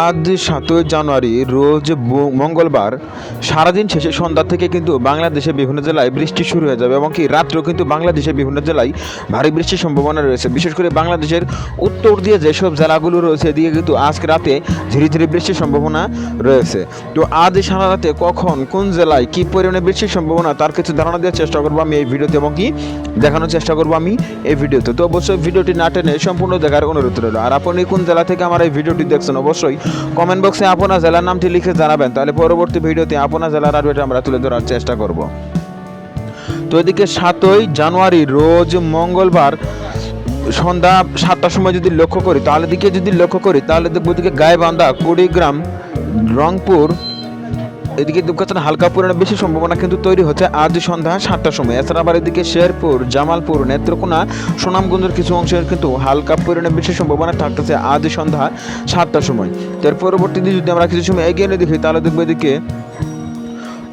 আজ সাতই জানুয়ারি, রোজ মঙ্গলবার, সারাদিন শেষে সন্ধ্যা থেকে কিন্তু বাংলাদেশে বিভিন্ন জেলায় বৃষ্টি শুরু হয়ে যাবে এবং কি রাত্রেও কিন্তু বাংলাদেশের বিভিন্ন জেলায় ভারী বৃষ্টির সম্ভাবনা রয়েছে। বিশেষ করে বাংলাদেশের উত্তর দিয়ে যেসব জেলাগুলো রয়েছে, এদিকে কিন্তু আজকে রাতে ধীরে ধীরে বৃষ্টির সম্ভাবনা রয়েছে। তো আজ সারা রাতে কখন, কোন জেলায় কী পরিমাণে বৃষ্টির সম্ভাবনা, তার কিছু ধারণা দেওয়ার চেষ্টা করব আমি এই ভিডিওতে এবং কি দেখানোর চেষ্টা করব আমি এই ভিডিওতে। তো অবশ্যই ভিডিওটি না টেনে সম্পূর্ণ দেখার অনুরোধ রইল। আর আপনি কোন জেলা থেকে আমার এই ভিডিওটি দেখছেন, অবশ্যই কমেন্ট বক্সে আপনার জেলার নামটি লিখে জানাবেন। তাহলে পরবর্তী ভিডিওতে আপনার জেলার আপডেট আমরা তুলে ধরার চেষ্টা করব। তো এদিকে সাতই জানুয়ারি, রোজ মঙ্গলবার, সন্ধ্যা সাতটার সময় যদি লক্ষ্য করি, তাহলে দিকে যদি লক্ষ্য করি, তাহলে দেখব দিকে গায়েবান্ধা কুড়িগ্রাম, রংপুর এদিকে দুর্ঘটনা হালকা পরিমাণে বেশি সম্ভাবনা কিন্তু তৈরি হচ্ছে আজ সন্ধ্যা সাতটার সময়। এছাড়া আবার এদিকে শেরপুর, জামালপুর, নেত্রকোনা, সুনামগঞ্জের কিছু অংশের কিন্তু হালকা পরিমাণে বেশি সম্ভাবনা থাকতেছে আজ সন্ধ্যা সাতটার সময়। তার পরবর্তীতে যদি আমরা কিছু সময় এগিয়ে নিয়ে দেখি, তাহলে দেখব এদিকে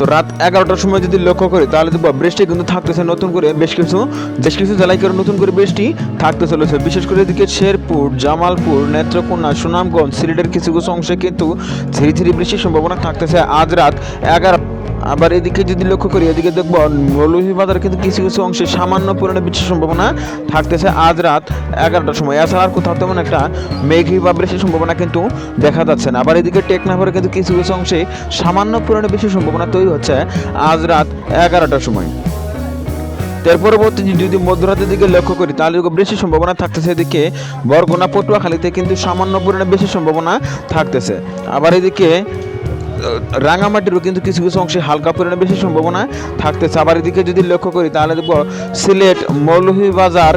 তো রাত এগারোটার সময় যদি লক্ষ্য করি, তাহলে দেখব বৃষ্টি কিন্তু থাকতেছে নতুন করে বেশ কিছু বেশ কিছু জেলায় করে নতুন করে বৃষ্টি থাকতে চলেছে। বিশেষ করে এদিকে শেরপুর, জামালপুর, নেত্রকোনা, সুনামগঞ্জ, সিলেটের কিছু কিছু অংশে কিন্তু ধীরে ধীরে বৃষ্টির সম্ভাবনা থাকতেছে। আজ রাত এগারো আবার এদিকে যদি লক্ষ্য করি, এদিকে দেখব মৌলভীবাজার কিন্তু কিছু কিছু অংশে সামান্য পরিমাণে বৃষ্টির সম্ভাবনা থাকতেছে আজ রাত এগারোটার সময়। এছাড়া আর কোথাও তেমন একটা মেঘি বা বৃষ্টির সম্ভাবনা কিন্তু দেখা যাচ্ছে না। আবার এদিকে টেকনাফারে কিন্তু কিছু কিছু অংশে সামান্য পরিমাণে বৃষ্টির সম্ভাবনা তৈরি হচ্ছে আজ রাত এগারোটার সময়। এর পরবর্তী যদি মধ্যরাতের দিকে লক্ষ্য করি, তাহলে বেশি সম্ভাবনা থাকতেছে এদিকে বরগুনা, পটুয়াখালীতে কিন্তু সামান্য পরিমাণে বেশি সম্ভাবনা থাকতেছে। আবার এদিকে রাঙামাটিরও কিন্তু কিছু কিছু অংশে হালকা পরিমাণে বেশি সম্ভাবনা থাকতেছে আবার এদিকে যদি লক্ষ্য করি, তাহলে দেখব সিলেট, মৌলভীবাজার,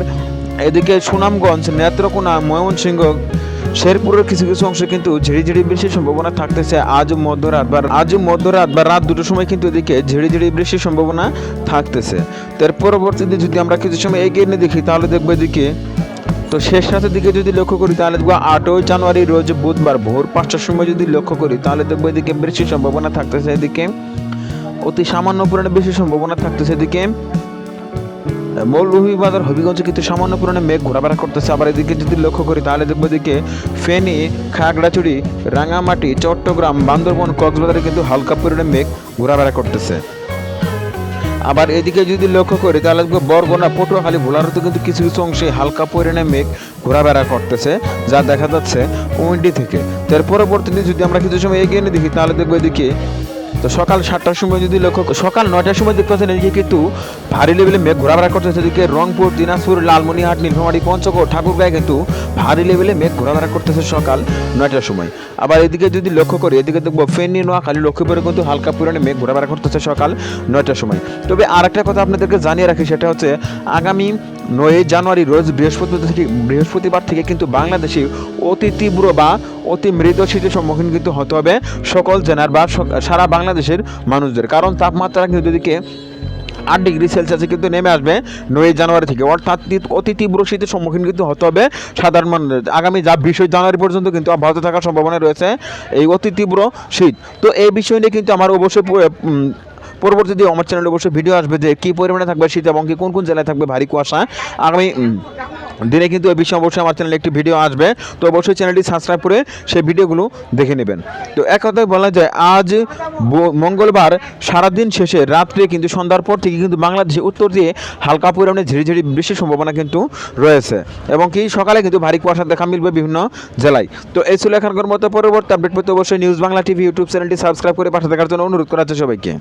এদিকে সুনামগঞ্জ, নেত্রকোনা, ময়মনসিংহ, শেরপুরের কিছু কিছু অংশে কিন্তু ঝিড়ি ঝিড়ি বৃষ্টির সম্ভাবনা থাকতেছে আজ মধ্যরাত বা আজ মধ্যরাত বা রাত দুটোর সময় কিন্তু এদিকে ঝিড়ি ঝিড়ি বৃষ্টির সম্ভাবনা থাকতেছে। তার পরবর্তীতে যদি আমরা কিছু সময় এগিয়ে নিয়ে দেখি, তাহলে দেখব এদিকে তো শেষ রাতের দিকে যদি লক্ষ্য করি, তাহলে দেখব আটই জানুয়ারি রোজ বুধবার ভোর পাঁচটার সময় যদি লক্ষ্য করি, তাহলে দেখব এদিকে বৃষ্টির সম্ভাবনা থাকতেছে এদিকে। অতি সামান্য পরিমাণে বেশি সম্ভাবনা থাকতেছে এদিকে। মৌলভীবাজার, হবিগঞ্জে কিন্তু সামান্য পরিমাণে মেঘ ঘোরাফেরা করতেছে। আবার এদিকে যদি লক্ষ্য করি, তাহলে দেখব এদিকে ফেনী, খাগড়াছড়ি রাঙামাটি চট্টগ্রাম, বান্দরবন, কক্সবাজারে কিন্তু হালকা পরিমাণে মেঘ ঘোরাফেরা করতেছে। আবার এদিকে যদি লক্ষ্য করি, তাহলে বরগোনা, পটুয়াখালী, ভোলারতে কিন্তু কিছু কিছু অংশে হালকা পরিমাণে মেঘ ঘোরাফেরা করতেছে, যা দেখা যাচ্ছে উইন্ডি থেকে। তার পরবর্তীতে যদি আমরা কিছু সময় এগিয়ে নিয়ে দেখি, তাহলে দেখব এদিকে তো সকাল সাতটার সময় যদি লক্ষ্য সকাল নয়টার সময় দেখতে পাচ্ছেন, এদিকে কিন্তু ভারী লেভেলে মেঘ ঘোরাফেরা করতেছে এদিকে রংপুর, দিনাজপুর লালমনিহাট নীলফামারী, পঞ্চগড়, ঠাকুরগাঁয় কিন্তু ভারী লেভেলে মেঘ ঘোরাফেরা করতেছে সকাল নয়টার সময়। আবার এদিকে যদি লক্ষ্য করি, এদিকে দেখব ফেনী, নোয়াখালী, লক্ষ্মীপুরে কিন্তু হালকা পরিমাণে মেঘ ঘোরাফেরা করতেছে সকাল নয়টার সময়। তবে আর একটা কথা আপনাদেরকে জানিয়ে রাখি, সেটা হচ্ছে আগামী নয় জানুয়ারি রোজ বৃহস্পতিবার থেকে বৃহস্পতিবার থেকে কিন্তু বাংলাদেশে অতি তীব্র বা অতি মৃদু শীতের সম্মুখীন কিন্তু হতে হবে সকল জেলার বা সারা বাংলাদেশের মানুষদের। কারণ তাপমাত্রা কিন্তু এদিকে আট ডিগ্রি সেলসিয়াসে কিন্তু নেমে আসবে নয় জানুয়ারি থেকে। অর্থাৎ অতি তীব্র শীতের সম্মুখীন কিন্তু হতে হবে সাধারণ মানুষের আগামী যা বিশই জানুয়ারি পর্যন্ত কিন্তু অব্যাহত থাকার সম্ভাবনা রয়েছে এই অতি তীব্র শীত। তো এই বিষয় নিয়ে কিন্তু আমার অবশ্যই পরবর্তীতে আমার চ্যানেলে অবশ্যই ভিডিও আসবে যে কী পরিমাণে থাকবে শীত এবং কি কোন কোন জেলায় থাকবে ভারী কুয়াশা। আগামী দিনে কিন্তু এই বিষয়ে অবশ্যই আমার চ্যানেলে একটি ভিডিও আসবে। তো অবশ্যই চ্যানেলটি সাবস্ক্রাইব করে সেই ভিডিওগুলো দেখে নেবেন। তো এক কথায় বলা যায়, আজ মঙ্গলবার সারাদিন শেষে রাত্রে কিন্তু সন্ধ্যার পর থেকে কিন্তু বাংলাদেশে উত্তর দিয়ে হালকা পরিমাণে ঝিরিঝিরি বৃষ্টির সম্ভাবনা কিন্তু রয়েছে এবং কি সকালে কিন্তু ভারী কুয়াশা দেখা মিলবে বিভিন্ন জেলায়। তো এই ছিল এখানকার মতো পরবর্তী আপডেট পেতে অবশ্যই নিউজ বাংলা টিভি ইউটিউব চ্যানেলটি সাবস্ক্রাইব করে পাশে দেখার জন্য অনুরোধ করা হচ্ছে সবাইকে।